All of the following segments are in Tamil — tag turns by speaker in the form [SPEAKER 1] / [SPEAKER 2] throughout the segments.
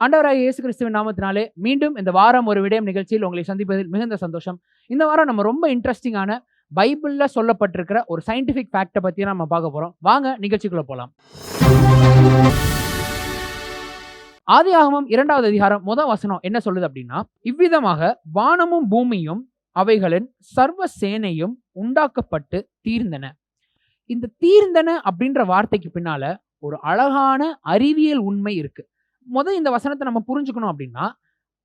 [SPEAKER 1] ஆண்டவராக இயேசு கிறிஸ்துவின் நாமத்தினாலே மீண்டும் இந்த வாரம் ஒரு விடயம் நிகழ்ச்சியில் உங்களை சந்திப்பதில் மிகுந்த சந்தோஷம். இந்த வாரம் நம்ம ரொம்ப இன்ட்ரெஸ்டிங்கான பைபிளில் சொல்லப்பட்டிருக்கிற ஒரு சயின்டிஃபிக் ஃபேக்டை பற்றி நம்ம பார்க்க போகிறோம் வாங்க நிகழ்ச்சிக்குள்ளே போகலாம் ஆதி ஆகமம் இரண்டாவது அதிகாரம் முத வசனம் என்ன சொல்லுது அப்படின்னா இவ்விதமாக வானமும் பூமியும் அவைகளின் சர்வ சேனையும் உண்டாக்கப்பட்டு தீர்ந்தன. இந்த தீர்ந்தன அப்படின்ற வார்த்தைக்கு பின்னால ஒரு அழகான அறிவியல் உண்மை இருக்குது முதல் இந்த வசனத்தை நம்ம புரிஞ்சுக்கணும் அப்படின்னா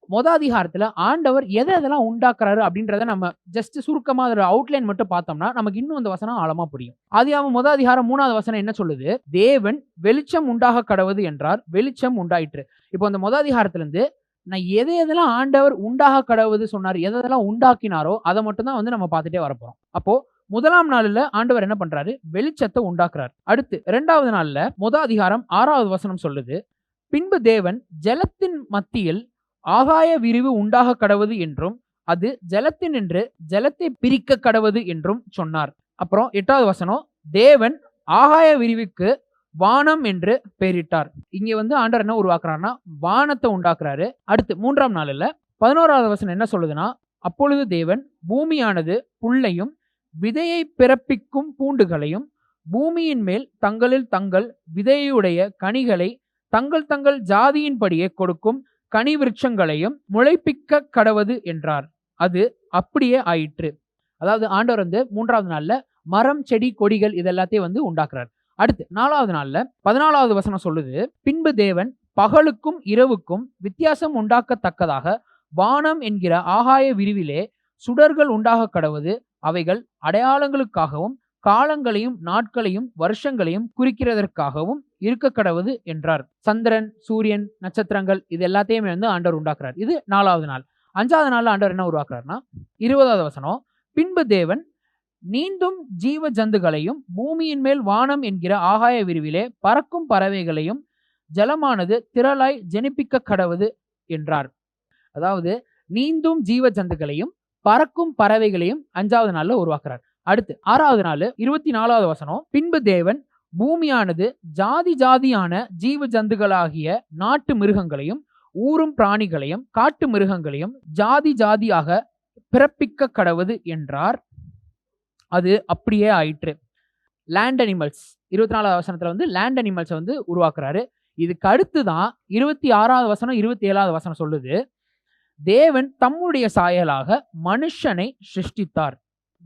[SPEAKER 1] மொத அதிகாரத்தில் ஆண்டவர் எதை எதெல்லாம் உண்டாக்குறாரு அப்படின்றத நம்ம ஜஸ்ட் சுருக்கமாக அதோட அவுட்லைன் மட்டும் பார்த்தோம்னா நமக்கு இன்னும் இந்த வசனம் ஆழமாக புரியும். ஆதியாகமம் முத அதிகாரம் மூணாவது வசனம் என்ன சொல்லுது? தேவன் வெளிச்சம் உண்டாக கடவுது என்றார் வெளிச்சம் உண்டாயிற்று. இப்போ அந்த மொத அதிகாரத்திலேருந்து நான் எதை எதெல்லாம் ஆண்டவர் உண்டாக கடவுது சொன்னார் எதை எதெல்லாம் உண்டாக்கினாரோ அதை மட்டும்தான் வந்து நம்ம பார்த்துட்டே வரப்போகிறோம் அப்போ முதலாம் நாளில் ஆண்டவர் என்ன பண்றாரு? வெளிச்சத்தை உண்டாக்குறாரு. அடுத்து இரண்டாவது நாளில் முத அதிகாரம் ஆறாவது வசனம் சொல்லுது பின்பு தேவன் ஜலத்தின் மத்தியில் ஆகாய விரிவு உண்டாக கடவுது என்றும் அது ஜலத்தினின்று ஜலத்தை பிரிக்க கடவுது என்றும் சொன்னார். அப்புறம் எட்டாவது வசனம் தேவன் ஆகாய விரிவுக்கு வானம் என்று பெயரிட்டார். இங்க வந்து ஆண்டர் என்ன உருவாக்குறாருன்னா வானத்தை உண்டாக்குறாரு. அடுத்து மூன்றாம் நாளில் பதினோராவது வசனம் என்ன சொல்லுதுன்னா அப்பொழுது தேவன் பூமியானது புல்லையும் விதையை பிறப்பிக்கும் பூண்டுகளையும் பூமியின் மேல் தங்களில் தங்கள் விதையுடைய கனிகளை தங்கள் தங்கள் ஜாதியின்படியே கொடுக்கும் கனி விருட்சங்களையும் முளைப்பிக்க கடவது என்றார். அது அப்படியே ஆயிற்று. அதாவது ஆண்டவர் வந்து மூன்றாவது நாள்ல மரம் செடி கொடிகள் இதெல்லாத்தையும் வந்து உண்டாக்குறார். அடுத்து நாலாவது நாள்ல பதினாலாவது வசனம் சொல்லுது பின்பு தேவன் பகலுக்கும் இரவுக்கும் வித்தியாசம் உண்டாக்கத்தக்கதாக வானம் என்கிற ஆகாய விரிவிலே சுடர்கள் உண்டாக கடவுது அவைகள் அடையாளங்களுக்காகவும் காலங்களையும் நாட்களையும் வருஷங்களையும் குறிக்கிறதற்காகவும் இருக்க கடவுது என்றார். சந்திரன் சூரியன் நட்சத்திரங்கள் இது எல்லாத்தையுமே வந்து ஆண்டவர் உண்டாக்குறார். இது நாலாவது நாள். அஞ்சாவது நாள் ஆண்டவர் என்ன உருவாக்குறாருன்னா இருபதாவது வசனம் பின்பு தேவன் நீந்தும் ஜீவ ஜந்துகளையும் பூமியின் மேல் வானம் என்கிற ஆகாய விரிவிலே பறக்கும் பறவைகளையும் ஜலமானது திரளாய் ஜெனிப்பிக்க கடவுது என்றார். அதாவது நீந்தும் ஜீவ ஜந்துகளையும் பறக்கும் பறவைகளையும் அஞ்சாவது நாள்ல உருவாக்குறார். அடுத்து ஆறாவது நாள் இருபத்தி நாலாவது வசனம் பின்பு தேவன் பூமியானது ஜாதி ஜாதியான ஜீவ ஜந்துகளாகிய நாட்டு மிருகங்களையும் ஊரும் பிராணிகளையும் காட்டு மிருகங்களையும் ஜாதி ஜாதியாக பிறப்பிக்க கடவுது என்றார். அது அப்படியே ஆயிற்று. லேண்ட் அனிமல்ஸ் இருபத்தி நாலாவது வசனத்தில் வந்து லேண்ட் அனிமல்ஸை வந்து உருவாக்குறாரு. இதுக்கு அடுத்து தான் இருபத்தி ஆறாவது வசனம் இருபத்தி ஏழாவது வசனம் சொல்லுது. தேவன் தம்முடைய சாயலாக மனுஷனை சிருஷ்டித்தார்.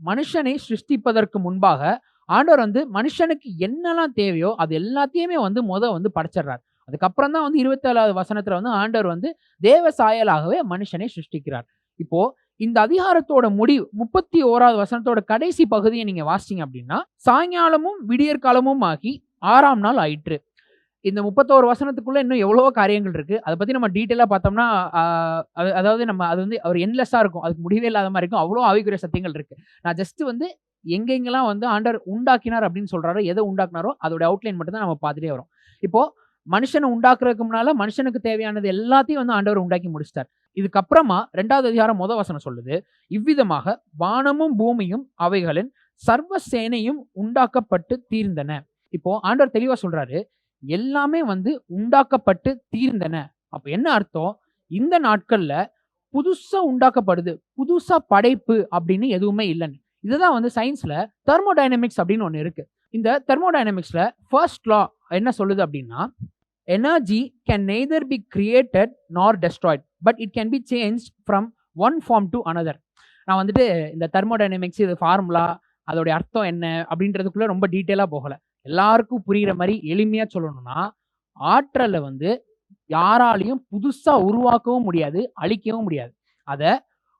[SPEAKER 1] மனுஷனை சிருஷ்டிப்பதற்கு முன்பாக ஆண்டவர் வந்து மனுஷனுக்கு என்னெல்லாம் தேவையோ அது எல்லாத்தையுமே வந்து முத வந்து படைச்சிடுறார். அதுக்கப்புறம் தான் வந்து இருபத்தேழாவது வசனத்துல வந்து ஆண்டவர் வந்து தேவ சாயலாகவே மனுஷனை சிருஷ்டிக்கிறார். இப்போ இந்த அதிகாரத்தோட முடிவு முப்பத்தி ஓராவது வசனத்தோட கடைசி பகுதியை நீங்க வாசிச்சீங்க அப்படின்னா சாயங்காலமும் விடியற்காலமும் ஆகி ஆறாம் நாள் ஆயிற்று. இந்த முப்பத்தோரு வசனத்துக்குள்ள இன்னும் எவ்வளவோ காரியங்கள் இருக்கு. அதை பத்தி நம்ம டீட்டெயிலா பார்த்தோம்னா அது- அதாவது நம்ம அது வந்து அவர் என்லெஸ்ஸா இருக்கும். அதுக்கு முடிவே இல்லாத மாதிரி இருக்கும். அவ்வளோ ஆவிக்குரிய சத்தியங்கள் இருக்கு. நான் ஜஸ்ட் வந்து எங்கெங்கெல்லாம் வந்து ஆண்டவர் உண்டாக்கினார் அப்படின்னு சொல்றாரோ எதை உண்டாக்குனாரோ அதோட அவுட்லைன் மட்டும் தான் நம்ம பார்த்துட்டே வரோம். இப்போ மனுஷனை உண்டாக்குறதுக்கு முன்னால மனுஷனுக்கு தேவையானது எல்லாத்தையும் வந்து ஆண்டவர் உண்டாக்கி முடிச்சிட்டார். இதுக்கப்புறமா ரெண்டாவது அதிகாரம் முத வசனம் சொல்லுது இவ்விதமாக வானமும் பூமியும் அவைகளின் சர்வ சேனையும் உண்டாக்கப்பட்டு தீர்ந்தன. இப்போ ஆண்டவர் தெளிவா சொல்றாரு எல்லாமே வந்து உண்டாக்கப்பட்டு தீர்ந்தன. அப்ப என்ன அர்த்தம்? இந்த நாட்கள்ல புதுசா உண்டாக்கப்படுது புதுசா படைப்பு அப்படின்னு எதுவுமே இல்லைன்னு. இதுதான் வந்து சயின்ஸ்ல தெர்மோடைனமிக்ஸ் அப்படின்னு ஒன்று இருக்கு. இந்த தெர்மோடைனமிக்ஸ்ல ஃபர்ஸ்ட் லா என்ன சொல்லுது அப்படின்னா energy can neither be created nor destroyed but it can be change from one form to another நான் வந்துட்டு இந்த தெர்மோடைனமிக்ஸ் இது ஃபார்முலா அதோடைய அர்த்தம் என்ன அப்படின்றதுக்குள்ளே ரொம்ப டீட்டெயிலாக போகலை. எல்லாருக்கும் புரிகிற மாதிரி எளிமையா சொல்லணும்னா ஆற்றலை வந்து யாராலையும் புதுசா உருவாக்கவும் முடியாது அழிக்கவும் முடியாது. அதை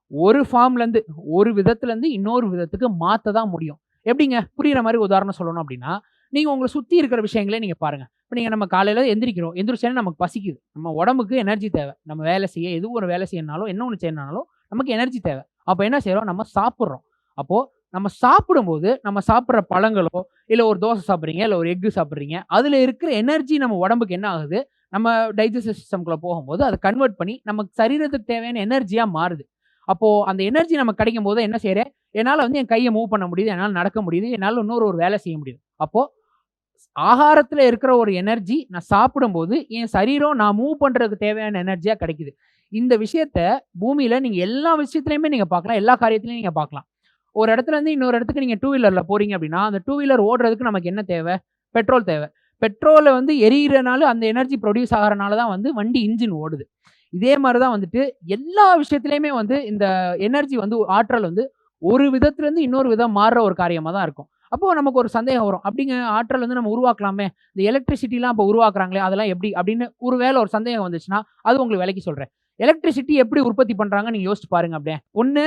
[SPEAKER 1] ஒரு ஃபார்ம்ல இருந்து ஒரு விதத்துல இருந்து இன்னொரு விதத்துக்கு மாத்த தான் முடியும். எப்படிங்க? புரியுற மாதிரி உதாரணம் சொல்லணும் அப்படின்னா நீங்க உங்களை சுத்தி இருக்கிற விஷயங்களே நீங்க பாருங்க. இப்போ நீங்க நம்ம காலையில எந்திரிக்கிறோம் எந்திரிச்சோன்னா நமக்கு பசிக்குது. நம்ம உடம்புக்கு எனர்ஜி தேவை. நம்ம வேலை செய்ய எது ஒரு வேலை செய்யணும்னாலும் என்ன ஒன்று செய்யணும்னாலும் நமக்கு எனர்ஜி தேவை. அப்போ என்ன செய்கிறோம் நம்ம சாப்பிட்றோம். அப்போ நம்ம சாப்பிடும்போது நம்ம சாப்பிட்ற பழங்களோ இல்லை ஒரு தோசை சாப்பிட்றீங்க இல்லை ஒரு எக்கு சாப்பிட்றீங்க அதில் இருக்கிற எனர்ஜி நம்ம உடம்புக்கு என்ன ஆகுது நம்ம டைஜஸ்டிவ் சிஸ்டம்குள்ளே போகும்போது அதை கன்வெர்ட் பண்ணி நமக்கு சரீரத்துக்கு தேவையான எனர்ஜியாக மாறுது அப்போது அந்த எனர்ஜி நமக்கு கிடைக்கும் போது என்ன செய்கிறேன் என்னால் வந்து என் கையை மூவ் பண்ண முடியுது என்னால் நடக்க முடியுது என்னால் இன்னொரு ஒரு வேலை செய்ய முடியுது அப்போது ஆகாரத்தில் இருக்கிற ஒரு எனர்ஜி நான் சாப்பிடும்போது என் சரீரம் நான் மூவ் பண்ணுறதுக்கு தேவையான எனர்ஜியாக கிடைக்குது. இந்த விஷயத்த பூமியில் நீங்கள் எல்லா விஷயத்துலையுமே நீங்கள் பார்க்கலாம். எல்லா காரியத்துலையும் நீங்கள் பார்க்கலாம். ஒரு இடத்துல இருந்து இன்னொரு இடத்துக்கு நீங்கள் டூ வீலரில் போறீங்க அப்படின்னா, அந்த டூ வீலர் ஓடுறதுக்கு நமக்கு என்ன தேவை? பெட்ரோல் தேவை. பெட்ரோலை வந்து எரியிறனால அந்த எனர்ஜி ப்ரொடியூஸ் ஆகிறனால தான் வந்து வண்டி இன்ஜின் ஓடுது. இதே மாதிரி தான் வந்துட்டு எல்லா விஷயத்துலையுமே வந்து இந்த எனர்ஜி வந்து ஆற்றல் வந்து ஒரு விதத்துலேருந்து இன்னொரு விதம் மாறுற ஒரு காரியமாக தான் இருக்கும். அப்போது நமக்கு ஒரு சந்தேகம் வரும். அப்படிங்க ஆற்றல் வந்து நம்ம உருவாக்கலாமே! இந்த எலக்ட்ரிசிட்டிலாம் இப்போ உருவாக்குறாங்களே, அதெல்லாம் எப்படி? அப்படின்னு ஒரு வேலை ஒரு சந்தேகம் வந்துச்சுன்னா, அது உங்களுக்கு விலைக்கு சொல்கிறேன் எலக்ட்ரிசிட்டி எப்படி உற்பத்தி பண்ணுறாங்கன்னு நீங்கள் யோசிச்சு பாருங்க அப்படியே. ஒன்று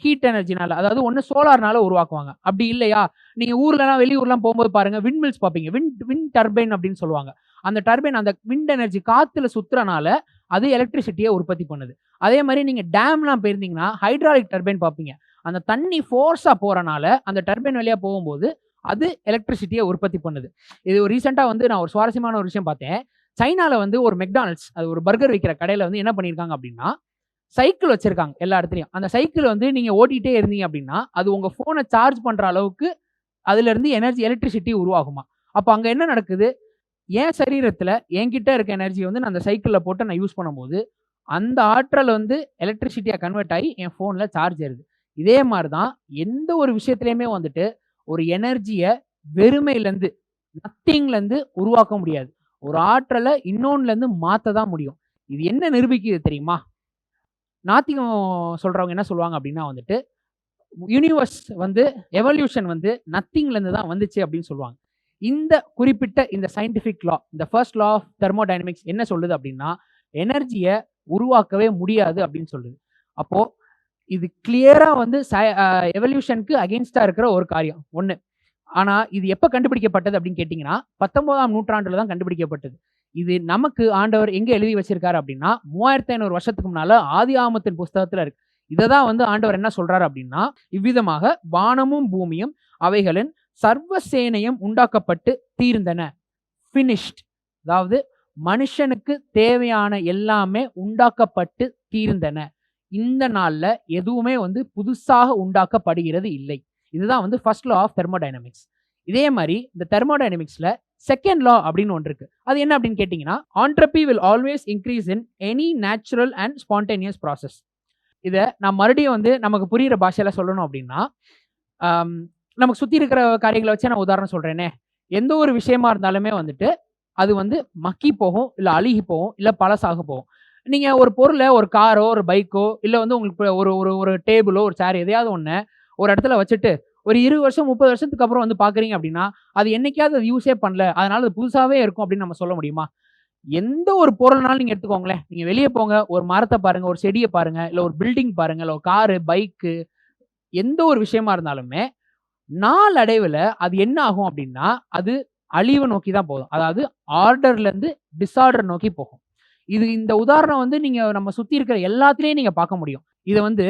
[SPEAKER 1] ஹீட் எனர்ஜினால, அதாவது ஒன்று சோலார்னால உருவாக்குவாங்க. அப்படி இல்லையா, நீங்க ஊர்லலாம் வெளியூர்லாம் போகும்போது பாருங்க, விண்ட்மில்ஸ் பார்ப்பீங்க. விண்ட் விண்ட் டர்பைன் அப்படின்னு சொல்லுவாங்க. அந்த டர்பைன் அந்த விண்ட் எனர்ஜி காத்துல சுத்துறனால, அது எலக்ட்ரிசிட்டியை உற்பத்தி பண்ணுது. அதே மாதிரி நீங்க டேம்லாம் போயிருந்தீங்கன்னா, ஹைட்ராலிக் டர்பைன் பார்ப்பீங்க. அந்த தண்ணி ஃபோர்ஸாக போறனால, அந்த டர்பைன் வழியாக போகும்போது, அது எலக்ட்ரிசிட்டியை உற்பத்தி பண்ணுது. இது ஒரு ரீசென்ட்டா வந்து நான் ஒரு சுவாரஸ்யமான ஒரு விஷயம் பார்த்தேன். சைனாவில் வந்து ஒரு மெக்டானல்ட்ஸ், அது ஒரு பர்கர் விற்கிற கடையில் வந்து என்ன பண்ணியிருக்காங்க அப்படின்னா, சைக்கிள் வச்சுருக்காங்க எல்லா இடத்துலையும் அந்த சைக்கிள் வந்து நீங்கள் ஓட்டிகிட்டே இருந்தீங்க அப்படின்னா, அது உங்கள் ஃபோனை சார்ஜ் பண்ணுற அளவுக்கு அதுலேருந்து எனர்ஜி எலக்ட்ரிசிட்டி உருவாகுமா அப்போ அங்கே என்ன நடக்குது? என் சரீரத்தில் என்கிட்ட இருக்க எனர்ஜி வந்து நான் அந்த சைக்கிளில் போட்டு நான் யூஸ் பண்ணும்போது, அந்த ஆற்றல் வந்து எலக்ட்ரிசிட்டியாக கன்வெர்ட் ஆகி என் ஃபோனில் சார்ஜ் ஏறுது. இதே மாதிரி தான் எந்த ஒரு விஷயத்துலையுமே வந்துட்டு ஒரு எனர்ஜியை வெறுமையிலேருந்து நத்திங்லேருந்து உருவாக்க முடியாது. ஒரு ஆற்றலை இன்னொன்லருந்து மாற்ற தான் முடியும். இது என்ன நிரூபிக்குது தெரியுமா? நாத்திகம் சொல்கிறவங்க என்ன சொல்லுவாங்க அப்படின்னா வந்துட்டு, யூனிவர்ஸ் வந்து எவல்யூஷன் வந்து நத்திங்லேருந்து தான் வந்துச்சு அப்படின்னு சொல்லுவாங்க. இந்த குறிப்பிட்ட இந்த சயின்டிஃபிக் லா, இந்த ஃபர்ஸ்ட் லா ஆஃப் தெர்மோடைனமிக்ஸ் என்ன சொல்லுது அப்படின்னா, எனர்ஜியை உருவாக்கவே முடியாது அப்படின்னு சொல்லுது. அப்போது இது கிளியராக வந்து ச எவல்யூஷனுக்கு அகெயின்ஸ்டாக இருக்கிற ஒரு காரியம். ஒன்று ஆனால் இது எப்போ கண்டுபிடிக்கப்பட்டது அப்படின்னு கேட்டிங்கன்னா பத்தொன்பதாம் நூற்றாண்டில் தான் கண்டுபிடிக்கப்பட்டது. இது நமக்கு ஆண்டவர் எங்கே எழுதி வச்சிருக்காரு அப்படின்னா, 3500 வருஷத்துக்கு முன்னால ஆமத்தின் புஸ்தகத்துல இருக்கு. இதை தான் வந்து ஆண்டவர் என்ன சொல்றாரு அப்படின்னா, இவ்விதமாக வானமும் பூமியும் அவைகளின் சர்வ சேனையும் உண்டாக்கப்பட்டு தீர்ந்தன. ஃபினிஷ்ட். அதாவது மனுஷனுக்கு தேவையான எல்லாமே உண்டாக்கப்பட்டு தீர்ந்தன. இந்த நாள்ல எதுவுமே வந்து புதுசாக உண்டாக்கப்படுகிறது இல்லை. இதுதான் வந்து ஃபர்ஸ்ட் லா ஆஃப் தெர்மோடைனமிக்ஸ். இதே மாதிரி இந்த தெர்மோடைனமிக்ஸ்ல செகண்ட் லா அப்படின்னு ஒன்று இருக்கு. அது என்ன அப்படின்னு கேட்டிங்கன்னா entropy will always increase in any natural and spontaneous process. இதை நான் மறுபடியும் வந்து நமக்கு புரிகிற பாஷையில் சொல்லணும் அப்படின்னா, நமக்கு சுற்றி இருக்கிற காரியங்களை வச்சே நான் உதாரணம் சொல்கிறேனே எந்த ஒரு விஷயமா இருந்தாலுமே வந்துட்டு, அது வந்து மக்கி போகும், இல்லை அழுகி போகும், இல்லை பழசாக போகும். நீங்கள் ஒரு பொருளை ஒரு காரோ, ஒரு பைக்கோ, இல்லை வந்து உங்களுக்கு ஒரு ஒரு ஒரு டேபிளோ, ஒரு சேர் எதையாவது ஒன்று ஒரு இடத்துல வச்சுட்டு, ஒரு 20 வருஷம், 30 வருஷத்துக்கு அப்புறம் வந்து பார்க்குறீங்க அப்படின்னா, அது என்னைக்காவது அது யூஸே பண்ணல. அதனால அது புதுசாகவே இருக்கும் அப்படின்னு நம்ம சொல்ல முடியுமா? எந்த ஒரு பொருள்னாலும் நீங்கள் எடுத்துக்கோங்களேன். நீங்கள் வெளியே போங்க, ஒரு மரத்தை பாருங்கள் ஒரு செடியை பாருங்கள் இல்லை ஒரு பில்டிங் பாருங்கள் இல்லை ஒரு காரு, பைக்கு எந்த ஒரு விஷயமா இருந்தாலுமே, நாளடைவில் அது என்ன ஆகும் அப்படின்னா, அது அழிவை நோக்கி தான் போகும். அதாவது ஆர்டர்லேருந்து டிஸார்டர் நோக்கி போகும். இது இந்த உதாரணம் வந்து நீங்கள் நம்ம சுற்றி இருக்கிற எல்லாத்துலேயும் நீங்கள் பார்க்க முடியும். இதை வந்து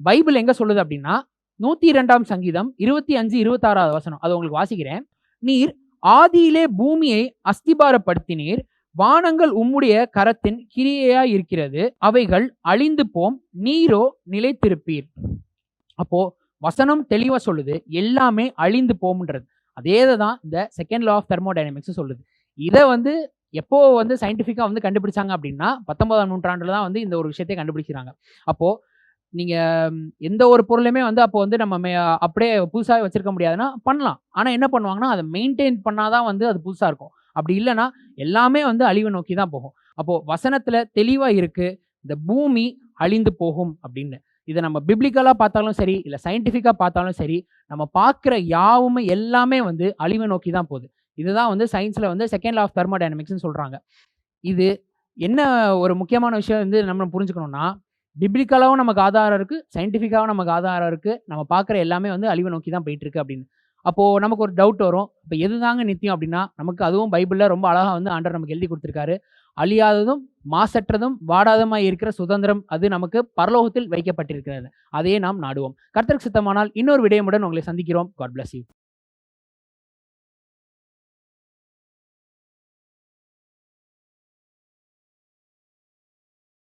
[SPEAKER 1] பைபிள் எங்கே சொல்லுது அப்படின்னா, 102ஆம் சங்கீதம் 25, 26வது வசனம். அது உங்களுக்கு வாசிக்கிறேன். "நீர் ஆதியிலே பூமியை அஸ்திபாரப்படுத்தினீர். வானங்கள் உம்முடைய கரத்தின் கிரியையாய் இருக்கிறது. அவைகள் அழிந்து போம். நீரோ நிலைத்திருப்பீர்." அப்போ வசனம் தெளிவா சொல்லுது. எல்லாமே அழிந்து போம்ன்றது. அதே தான் இந்த செகண்ட் லா ஆஃப் தெர்மோடைனமிக்ஸ் சொல்லுது. இதை வந்து எப்போ வந்து சயின்டிஃபிக்காக வந்து கண்டுபிடிச்சாங்க அப்படின்னா, 19ஆம் நூற்றாண்டுல தான் வந்து இந்த ஒரு விஷயத்தை கண்டுபிடிக்கிறாங்க. அப்போ நீங்கள் எந்த ஒரு பொருளையுமே வந்து அப்போ வந்து நம்ம அப்படியே புதுசாக வச்சுருக்க முடியாதுன்னா, பண்ணலாம். ஆனால் என்ன பண்ணுவாங்கன்னா, அதை மெயின்டெயின் பண்ணால் தான் வந்து அது புதுசாக இருக்கும். அப்படி இல்லைன்னா எல்லாமே வந்து அழிவை நோக்கி தான் போகும். அப்போது வசனத்தில் தெளிவாக இருக்குது இந்த பூமி அழிந்து போகும் அப்படின்னு. இதை நம்ம பிப்ளிக்கலாக பார்த்தாலும் சரி, இல்லை சயின்டிஃபிக்காக பார்த்தாலும் சரி, நம்ம பார்க்குற யாவுமே எல்லாமே வந்து அழிவை நோக்கி தான் போகுது. இதுதான் வந்து சயின்ஸில் வந்து செகண்ட் லா ஆஃப் தெர்மோடைனமிக்ஸ்ன்னு சொல்கிறாங்க இது என்ன ஒரு முக்கியமான விஷயம் வந்து நம்ம புரிஞ்சுக்கணும்னா, பிப்ளிக்கலாவும் நமக்கு ஆதாரம் இருக்குது சயின்டிஃபிக்காகவும் நமக்கு ஆதாரம் இருக்குது நம்ம பார்க்குற எல்லாமே வந்து அழிவை நோக்கி தான் போயிட்டுருக்கு அப்படின்னு. அப்போது நமக்கு ஒரு டவுட் வரும். இப்போ எது தாங்க நித்தியம் அப்படின்னா, நமக்கு அதுவும் பைபிளில் ரொம்ப அழகாக வந்து ஆண்டர் நமக்கு எழுதி கொடுத்துருக்காரு அழியாததும், மாசற்றதும், வாடாதமாக இருக்கிற சுதந்திரம் அது நமக்கு பரலோகத்தில் வைக்கப்பட்டிருக்கிறது. அதையே நாம் நாடுவோம். கர்த்தருக்கு சித்தமானால் இன்னொரு விடயமுடன் உங்களை சந்திக்கிறோம். God bless you.